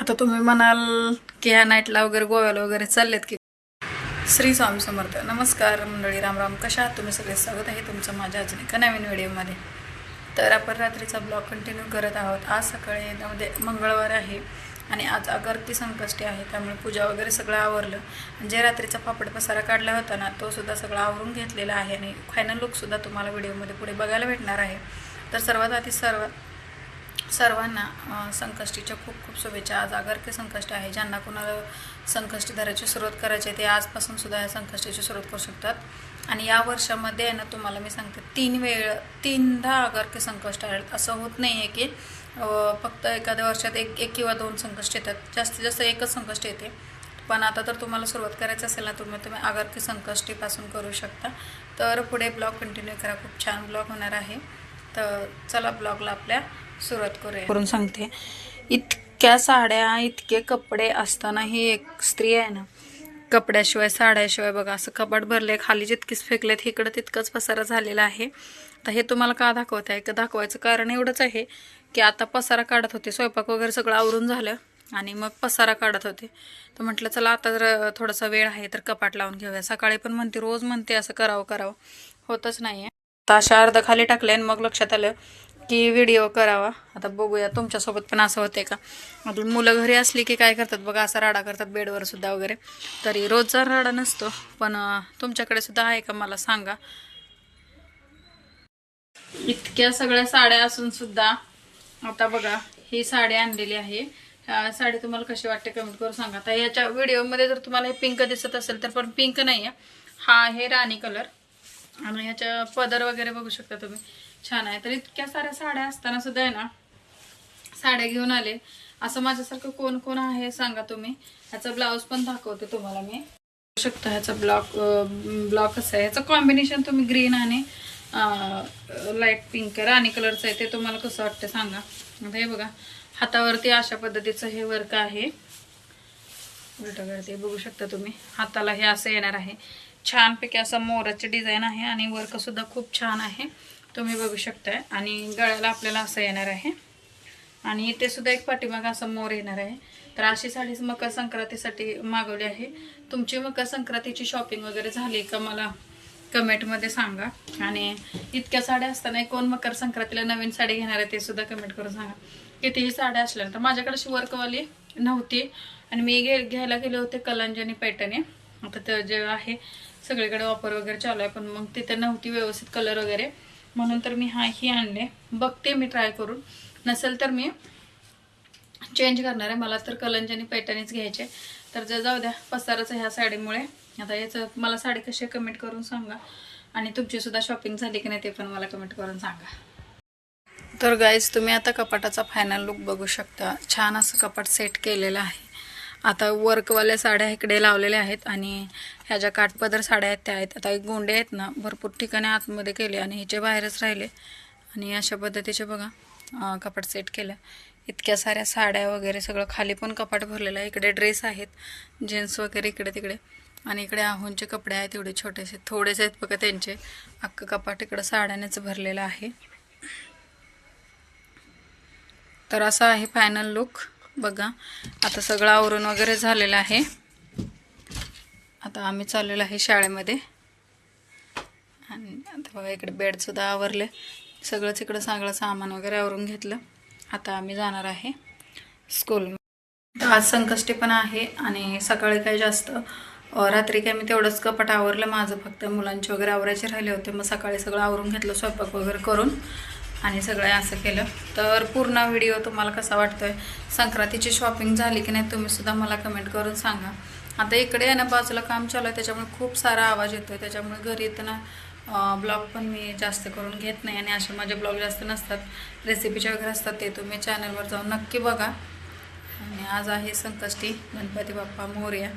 आता तुम्ही म्हणाल की ह्या नाईटला वगैरे गोव्याला वगैरे चाललेत की. श्री स्वामी समर्थ. नमस्कार मंडळी रामराम कशा आहात तुम्ही सगळे? स्वागत आहे तुमचं माझ्या अजून एका नवीन व्हिडिओमध्ये तर आपण रात्रीचा ब्लॉग कंटिन्यू करत आहोत. आज सकाळी नवदे मंगळवार आहे आणि आज अगरती संकष्टी आहे त्यामुळे पूजा वगैरे सगळं आवरलं. जे रात्रीचा पापड पसारा काढला होता ना तो सुद्धा सगळा आवरून घेतलेला आहे आणि फायनल लुकसुद्धा तुम्हाला व्हिडिओमध्ये पुढे बघायला भेटणार आहे. तर सर्वात आधी सर्व सर्वांना संकष्टीच्या खूप खूप शुभेच्छा. आज आगारकी संकष्ट आहे. ज्यांना कोणाला संकष्टी धरायची सुरुवात करायची आहे ते आजपासून सुद्धा या संकष्टीची सुरुवात करू शकतात. आणि या वर्षामध्ये आहे ना तुम्हाला मी सांगते तीन वेळ तीनदा आगारकी संकष्ट आहेत. असं होत नाही आहे की फक्त एखाद्या वर्षात एक एक किंवा दोन संकष्ट येतात. जास्तीत जास्त एकच संकष्ट येते. पण आता तर तुम्हाला सुरुवात करायची असेल ना तुम्ही तुम्ही आगारकी संकष्टीपासून करू शकता. तर पुढे ब्लॉग कंटिन्यू करा. खूप छान ब्लॉग होणार आहे. तर चला ब्लॉगला आपल्या सुरुवात करूया. करून सांगते. इतक्या साड्या इतके कपडे असतानाही एक स्त्री आहे ना कपड्याशिवाय साड्याशिवाय बघा असं कपाट भरले खाली जितकीच फेकलेत इकडं तितकंच पसारा झालेला आहे. तर हे तुम्हाला का दाखवत आहे? का दाखवायचं कारण एवढंच आहे की आता पसारा काढत होते स्वयंपाक वगैरे सगळं आवरून झालं आणि मग पसारा काढत होते. तर म्हटलं चला आता जर थोडासा वेळ आहे तर कपाट लावून घेऊया. सकाळी पण म्हणते रोज म्हणते असं करावं करावं. होतच नाही आहे आता अशा अर्ध खाली टाकले आणि मग लक्षात आलं की व्हिडिओ करावा. आता बघूया तुमच्यासोबत पण असं होते का? आपली मुलं घरी असली की काय करतात बघा असा राडा करतात बेडवर सुद्धा वगैरे. तरी रोजचा राडा नसतो पण तुमच्याकडे सुद्धा आहे का मला सांगा. इतक्या सगळ्या साड्या असून सुद्धा आता बघा ही साडी आणलेली आहे. साडी तुम्हाला कशी वाटते कमेंट करून सांगा. आता ह्याच्या व्हिडिओमध्ये जर तुम्हाला हे पिंक दिसत असेल तर पण पिंक नाही आहे हा आहे राणी कलर आणि ह्याच्या पदर वगैरे बघू शकता तुम्ही. छान आहे. तर इतक्या साऱ्या साड्या असताना सुद्धा आहे ना साड्या घेऊन आले. असं माझ्यासारखं कोण कोण आहे सांगा तुम्ही. ह्याचा ब्लाऊज पण दाखवते तुम्हाला मी. बघू शकता ह्याचा ब्लॉक ब्लॉक कसं आहे. ह्याचं कॉम्बिनेशन तुम्ही ग्रीन आणि लाइट पिंक राणी कलरचं आहे ते तुम्हाला कसं वाटतं सांगा. आता हे बघा हातावरती अशा पद्धतीचं हे वर्क आहे. उलट करते. बघू शकता तुम्ही. हाताला हे असं येणार आहे. छानपैकी असं मोराचे डिझाईन आहे आणि वर्क सुद्धा खूप छान आहे. तुम्ही बघू शकताय. आणि गळ्याला आपल्याला असं येणार आहे. आणि इथे सुद्धा एक पाठीमाग असं मोर येणार आहे. तर अशी साडीच मकर संक्रांतीसाठी मागवली आहे. तुमची मकर संक्रांतीची शॉपिंग वगैरे झाली का मला कमेंटमध्ये सांगा. आणि इतक्या साड्या असताना कोण मकर संक्रांतीला नवीन साडी घेणार आहे ते सुद्धा कमेंट करून सांगा. कितीही साड्या असल्यानंतर माझ्याकडे अशी वर्कवाली नव्हती. आणि मी घे घ्यायला गेले होते कलांजनी पैठणी. आता तर जे आहे सगळीकडे ऑफर वगैरे चालू आहे पण मग तिथे नव्हती व्यवस्थित कलर वगैरे. म्हणून तर मी हा ही आणले. बघते मी ट्राय करून. नसेल तर मी चेंज करणार आहे. मला तर कलंज आणि पैठणीच घ्यायचे. तर जर जाऊ द्या पसाराचं ह्या साडीमुळे. आता याचं मला साडी कशी कमेंट करून सांगा. आणि तुमची सुद्धा शॉपिंग झाली की नाही ते पण मला कमेंट करून सांगा. तर गाईज तुम्ही आता कपाटाचा फायनल लुक बघू शकता. छान असं कपाट सेट केलेलं आहे. आता वर्कवाल्या साड्या इकडे लावलेल्या आहेत आणि ह्या ज्या काठपदर साड्या आहेत त्या आहेत. आता एक गोंडे आहेत ना भरपूर ठिकाणी आतमध्ये केले आणि हिचे बाहेरच राहिले आणि अशा पद्धतीचे बघा कपाट सेट केलं. इतक्या साऱ्या साड्या वगैरे सगळं खाली पण कपाट भरलेलं आहे. इकडे ड्रेस आहेत जीन्स वगैरे इकडे तिकडे. आणि इकडे आहोंचे कपडे आहेत एवढे छोटेसे थोडेसे आहेत बघा त्यांचे. अख्खं कपाट इकडं साड्यानेच भरलेलं आहे. तर असा आहे फायनल लुक बघा आता सगळं आवरून वगैरे झालेलं आहे. आता आम्ही चाललेलो आहे शाळेमध्ये. आणि आता बघा इकडे बेडसुद्धा आवरले. सगळंच इकडं सगळं सामान वगैरे आवरून घेतलं. आता आम्ही जाणार आहे स्कूल आज संकष्टी पण आहे आणि सकाळी काही जास्त रात्री काय मी तेवढंच कपाट आवरलं. माझं फक्त मुलांचे वगैरे आवरायचे राहिले होते. मग सकाळी सगळं आवरून घेतलं स्वयंपाक वगैरे करून. आणि सगळं असं केलं. तर पूर्ण व्हिडिओ तुम्हाला कसा वाटतो आहे संक्रांतीची शॉपिंग झाली की नाही तुम्हीसुद्धा मला कमेंट करून सांगा. आता इकडे आहे ना बाजूला काम चालू आहे त्याच्यामुळे खूप सारा आवाज येतो आहे त्याच्यामुळे घरी येताना ब्लॉग पण मी जास्त करून घेत नाही आणि असे माझे ब्लॉग जास्त नसतात. रेसिपीचे वगैरे असतात ते तुम्ही चॅनलवर जाऊन नक्की बघा. आणि आज आहे संकष्टी गणपती बाप्पा मोर्या.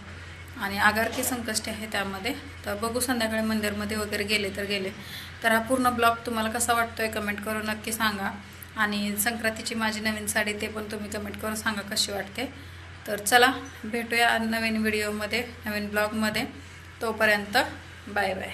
आणि आगारकी संकष्टी आहे त्यामध्ये. तर बघू संध्याकाळी मंदिरमध्ये वगैरे गेले तर गेले. तर हा पूर्ण ब्लॉग तुम्हाला कसा वाटतोय कमेंट करून नक्की सांगा. आणि संक्रांतीची माझी नवीन साडी ते पण तुम्ही कमेंट करून सांगा कशी वाटते. तर चला भेटूया नवीन व्हिडिओमध्ये नवीन ब्लॉगमध्ये. तोपर्यंत बाय बाय.